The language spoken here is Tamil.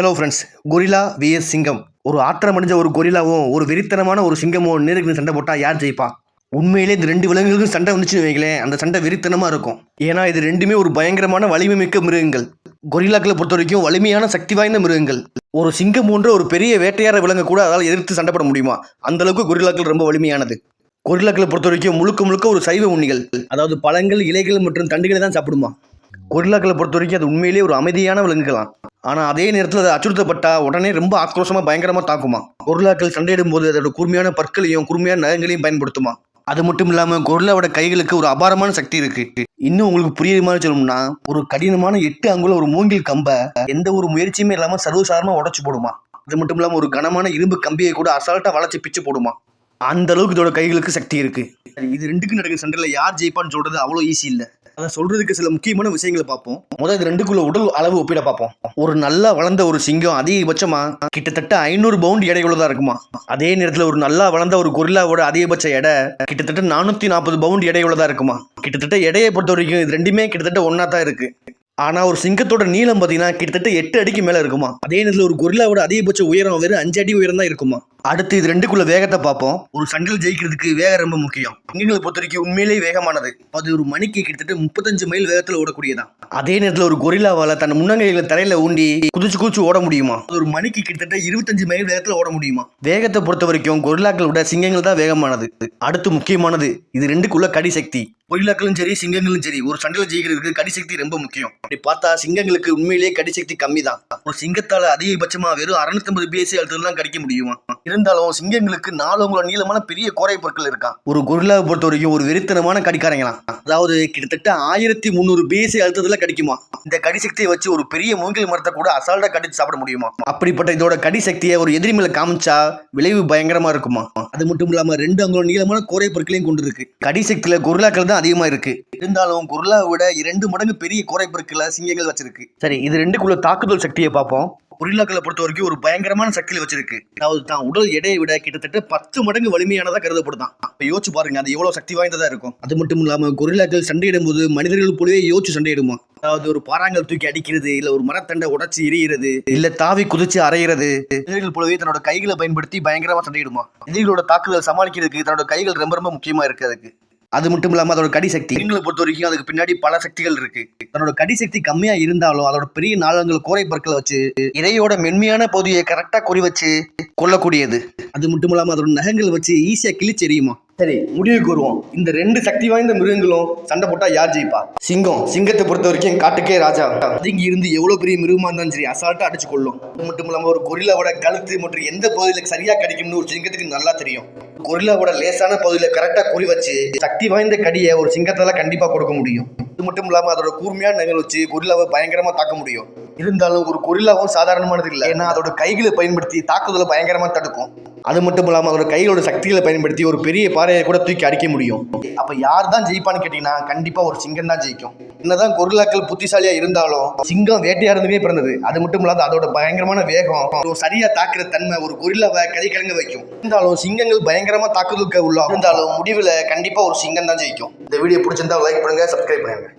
ஹலோ ஃப்ரெண்ட்ஸ் கொரில்லா விஎஸ் சிங்கம் ஒரு ஆற்றம் அடைஞ்ச ஒரு கொரிலாவும் ஒரு வெறித்தனமான ஒரு சிங்கமும் நேருக்கு சண்டை போட்டால் யார் ஜெயிப்பா? உண்மையிலே இந்த ரெண்டு விலங்குகளுக்கும் சண்டை வந்துச்சுன்னு வைங்களேன். அந்த சண்டை வெறித்தனமாக இருக்கும். ஏன்னா இது ரெண்டுமே ஒரு பயங்கரமான வலிமை மிக்க மிருகங்கள். கொரில்லாக்களை பொறுத்த வரைக்கும் வலிமையான சக்தி வாய்ந்த மிருகங்கள். ஒரு சிங்கம் போன்ற ஒரு பெரிய வேட்டையார விலங்கு கூட அதால் எதிர்த்து சண்டை போட முடியுமா? அந்த அளவுக்கு கொரில்லாக்கள் ரொம்ப வலிமையானது. கொரில்லாக்களை பொறுத்த வரைக்கும் முழுக்க முழுக்க ஒரு சைவ உண்ணிகள். அதாவது பழங்கள் இலைகள் மற்றும் தண்டுகளை தான் சாப்பிடுமா? கொரில்லாக்களை பொறுத்த வரைக்கும் அது உண்மையிலேயே ஒரு அமைதியான விலங்குகளாம். ஆனால் அதே நேரத்தில் அது அச்சுறுத்தப்பட்டா உடனே ரொம்ப ஆக்ரோஷமாக பயங்கரமாக தாக்குமா. கொரில்லாக்கள் சண்டையிடும் போது அதோட கூர்மையான பற்களையும் கூர்மையான நகங்களையும் பயன்படுத்துமா. அது மட்டும் இல்லாமல் கொரில்லாவோட கைகளுக்கு ஒரு அபாரமான சக்தி இருக்கு. இன்னும் உங்களுக்கு புரியுற மாதிரி சொல்லணும்னா ஒரு கடினமான எட்டு அங்குல ஒரு மூங்கில் கம்பை எந்த ஒரு முயற்சியுமே இல்லாமல் சர்வசாதாரணமாக உடச்சி போடுமா. அது மட்டும் இல்லாமல் ஒரு கனமான இரும்பு கம்பியை கூட அசால்ட்டாக வளைச்சி பிச்சு போடுமா. அந்த அளவுக்கு இதோட கைகளுக்கு சக்தி இருக்கு. இது ரெண்டுக்கும் நடக்கிற சண்டையில் யார் ஜெயிப்பான்னு சொல்றது அவ்வளோ ஈஸி இல்லை. அதை சொல்றதுக்கு சில முக்கியமான விஷயங்களை பார்ப்போம். முதல் இது ரெண்டுக்குள்ள உடல் அளவு ஒப்பிட பார்ப்போம். ஒரு நல்லா வளர்ந்த ஒரு சிங்கம் அதிகபட்சமா கிட்டத்தட்ட ஐநூறு பவுண்ட் எடையுள்ளதா இருக்குமா? அதே நேரத்தில் ஒரு நல்லா வளர்ந்த ஒரு கொரில்லாவோட அதிகபட்ச எடை கிட்டத்தட்ட நானூற்றி நாற்பது பவுண்ட் எடையுள்ளதா இருக்குமா? கிட்டத்தட்ட எடையை பொறுத்த வரைக்கும் இது ரெண்டுமே கிட்டத்தட்ட ஒன்றா தான் இருக்கு. ஆனால் ஒரு சிங்கத்தோட நீளம் பார்த்தீங்கன்னா கிட்டத்தட்ட எட்டு அடிக்கு மேலே இருக்குமா? அதே நேரத்தில் ஒரு கொரில்லாவோட அதிகபட்ச உயரம் வெறும் அஞ்சு அடி உயரம் தான் இருக்குமா? அடுத்து இது ரெண்டுக்குள்ள வேகத்தை பார்ப்போம். ஒரு சண்டையில் ஜெயிக்கிறதுக்கு வேகம் ரொம்ப முக்கியம். சிங்கங்களை பொறுத்த வரைக்கும் உண்மையிலேயே வேகமானது. அது ஒரு மணிக்கு கிட்டத்தட்ட முப்பத்தஞ்சு மைல் வேகத்தில் ஓடக்கூடியதான் அதே நேரத்தில் ஒரு கொரில்லாவால் தன் முன்னங்கைகளை தரையில ஊண்டி குதிச்சு குதிச்சு ஓட முடியுமா? அது ஒரு மணிக்கு கிட்டத்தட்ட இருபத்தஞ்சு மைல் வேகத்தில் ஓட முடியுமா? வேகத்தை பொறுத்த வரைக்கும் கொரில்லாக்களை விட சிங்கங்கள் தான் வேகமானது. அடுத்து முக்கியமானது இது ரெண்டுக்குள்ள கடி சக்தி. கொரிலாக்களும் சரி சிங்கங்களும் சரி ஒரு சண்டையில் ஜெயிக்கிறதுக்கு கடிசக்தி ரொம்ப முக்கியம். அப்படி பார்த்தா சிங்கங்களுக்கு உண்மையிலேயே கடிசக்தி கம்மி தான் ஒரு சிங்கத்தால அதிகபட்சமா வெறும் அறுநூத்தம்பது பிஎஸ்சி அழுத்தம் தான் கடிக்க முடியுமா? இருந்தாலும் சிங்கங்களுக்கு நாலு உங்களோட நீளமான பெரிய கோரை பொருட்கள் இருக்கா? ஒரு குருலாவை பொறுத்த வரைக்கும் ஒரு வெறித்தனமான கடிக்காரங்களாம் அதாவது கிட்டத்தட்ட ஆயிரத்தி முந்நூறு பிஎஸ்சி அழுத்தத்துல கடிக்குமா? இந்த கடிசக்தியை வச்சு ஒரு பெரிய மூங்கில் மரத்தை கூட அசால்டா கடிச்சு சாப்பிட முடியுமா? அப்படிப்பட்ட இதோட கடிசக்தியை ஒரு எதிரி மேல காமிச்சா விளைவு பயங்கரமா இருக்குமா? அது மட்டும் இல்லாம ரெண்டு அங்குல நீளமான கோரை பொருட்களையும் கொண்டு இருக்கு கடி சக்தியில தான் அதிகமா இருக்கு. இருந்தாலும் குருலாவை விட இரண்டு மடங்கு பெரிய கோரை பொருட்களை சிங்கங்கள் வச்சிருக்கு. சரி இது ரெண்டுக்குள்ள தாக்குதல் சக்தியை பார்ப்போம். கொரில்லாக்களை பொறுத்த வரைக்கும் ஒரு பயங்கரமான சக்தியில் வச்சிருக்கு. அதாவது தான் உடல் எடையை விட கிட்டத்தட்ட பத்து மடங்கு வலிமையானதாக கருதப்படுதான். இப்போ யோசிச்சு பாருங்க அது எவ்வளோ சக்தி வாய்ந்ததாக இருக்கும். அது மட்டும் இல்லாமல் கொரில்லாக்கள் சண்டையிடும் போது மனிதர்கள் போலவே யோசிச்சு சண்டையிடுமா? அதாவது ஒரு பாறாங்கல் தூக்கி அடிக்கிறது இல்ல ஒரு மரத்தண்டை உடச்சி எரியிறது இல்ல தாவி குதிச்சு அரைகிறது எதிரிகள் போலவே தன்னோட கைகளை பயன்படுத்தி பயங்கரமா சண்டையிடுமா? எதிரிகளோட தாக்குதல் சமாளிக்கிறதுக்கு தன்னோட கைகள் ரொம்ப ரொம்ப முக்கியமா இருக்கு அதுக்கு. அது மட்டும் இல்லாமல் அதோட கடி சக்தி. மீன்களை பொறுத்த வரைக்கும் அதுக்கு பின்னாடி பல சக்திகள் இருக்கு. தன்னோட கடி சக்தி கம்மியா இருந்தாலும் அதோட பெரிய நாளங்கள் கோரை பற்களை வச்சு இறையோட மென்மையான பகுதியை கரெக்டா குறி வச்சு கொல்லக்கூடியது அது மட்டும் இல்லாமல் அதோட நகங்கள் வச்சு ஈஸியா கிழிச்சு எரியுமா சரி முடிவுக்கு வருவோம் இந்த ரெண்டு சக்தி வாய்ந்த மிருகங்களும் சண்டை போட்டா யார் ஜெயிப்பா? சிங்கம். சிங்கத்தை பொறுத்த வரைக்கும் காட்டுக்கே ராஜா. இங்கே இருந்து எவ்வளவு பெரிய மிருகமா இருந்தாலும் சரி அசால்ட்டா அடிச்சு கொள்ளும் அது மட்டும் இல்லாமல் ஒரு கொரில்லாவோட கழுத்து மற்றும் எந்த பகுதியில சரியா கிடைக்கும்னு ஒரு சிங்கத்துக்கு நல்லா தெரியும். கொரில்லாவோட லேசான பகுதியில கரெக்டா குறி வச்சு சக்தி வாய்ந்த கடியை ஒரு சிங்கத்தால கண்டிப்பா கொடுக்க முடியும். இது மட்டும் இல்லாம அதோட கூர்மையான நகல் வச்சு கொரில்லாவை பயங்கரமா தாக்க முடியும். இருந்தாலும் ஒரு கொரில்லாவும் சாதாரணமானது இல்லை. ஏன்னா அதோட கைகளை பயன்படுத்தி தாக்குதலை பயங்கரமா தடுக்கும். அது மட்டும் இல்லாமல் அதோட கைகளோட சக்திகளை பயன்படுத்தி ஒரு பெரிய பாறையை கூட தூக்கி அடிக்க முடியும். அப்போ யார் தான் ஜெயிப்பான்னு கேட்டீங்கன்னா கண்டிப்பாக ஒரு சிங்கம் தான் ஜெயிக்கும். என்னதான் கொரில்லாக்கள் புத்திசாலியாக இருந்தாலும் சிங்கம் வேட்டையாடுறதுமே பிறந்தது. அது மட்டும் இல்லாத அதோட பயங்கரமான வேகம் சரியாக தாக்குற தன்மை ஒரு கொரில்லாவை கை கலங்க வைக்கும். இருந்தாலும் சிங்கங்கள் பயங்கரமாக தாக்குதலுக்கு உள்ள இருந்தாலும் முடிவில் கண்டிப்பாக ஒரு சிங்கம் தான் ஜெயிக்கும். இந்த வீடியோ பிடிச்சிருந்தா லைக் பண்ணுங்கள் சப்ஸ்கிரைப் பண்ணுங்கள்